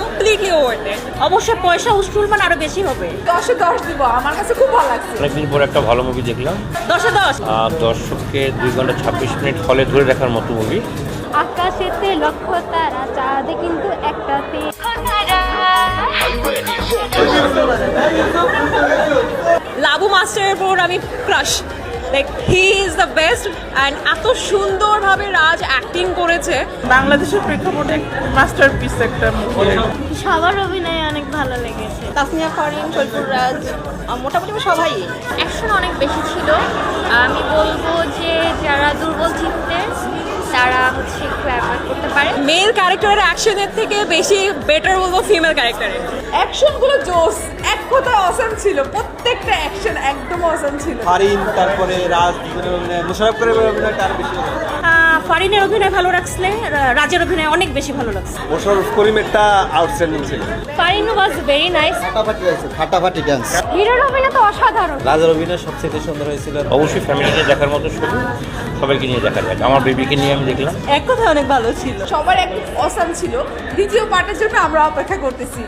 Completely worth it অবশ্যই পয়সা উসুল মানে আরও বেশি হবে। দশে দশ দিব আমার কাছে খুব ভালো লাগছে। অনেকদিন পর একটা ভালো মুভি দেখলাম। দশে দশ। আর দর্শককে দুই ঘণ্টা ছাব্বিশ মিনিট হলে ধরে রাখার মতো মুভি আকাশেতে লক্ষ্য তারা চাঁদ কিন্তু একটাতে লাবু মাস্টারের উপর আমি crush like he is the best and এত সুন্দরভাবে রাজ অ্যাক্টিং করেছে। বাংলাদেশের প্রেক্ষাপটে মাস্টারপিস একটা মুভি সবার অভিনয় অনেক ভালো লেগেছে। তাসনিয়া ফারিন সৈফুর রাজ মোটামুটি সবাই। অ্যাকশন অনেক বেশি ছিল। আমি বলব যে যারা দুর্বল জিততে তারা হচ্ছে মেল ক্যারেক্টারের অ্যাকশনের থেকে বেশি বেটার বলব ফিমেল ক্যারেক্টারের অ্যাকশনগুলো জোস এক কথায় অসম ছিল। প্রত্যেকটা অ্যাকশন একদম অসম ছিল। হারিন তারপরে রাজ মুশারফ করে অভিনয়টা বেশি ফারিনের অভিনয় ভালো লাগছে রাজের অভিনয় অনেক বেশি ভালো লাগছে। মোশারফ করিমেরটা আউটস্ট্যান্ডিং ছিল। ফারিন ওয়াজ ভেরি নাইস ফাটাফাটি আছে ফাটাফাটি ডান্স হিরোর অভিনয় তো অসাধারণ। রাজার অভিনয় সবচেয়ে সুন্দর হয়েছিল। অবশ্যই ফ্যামিলি নিয়ে দেখার মতো শুধু সবাইকে নিয়ে দেখা যায় আমার বেবিকে নিয়ে আমি দেখলাম। এক কথায় অনেক ভালো ছিল। সবার এক অসাম ছিল। দ্বিতীয় পার্টের জন্য আমরা অপেক্ষা করতেছি।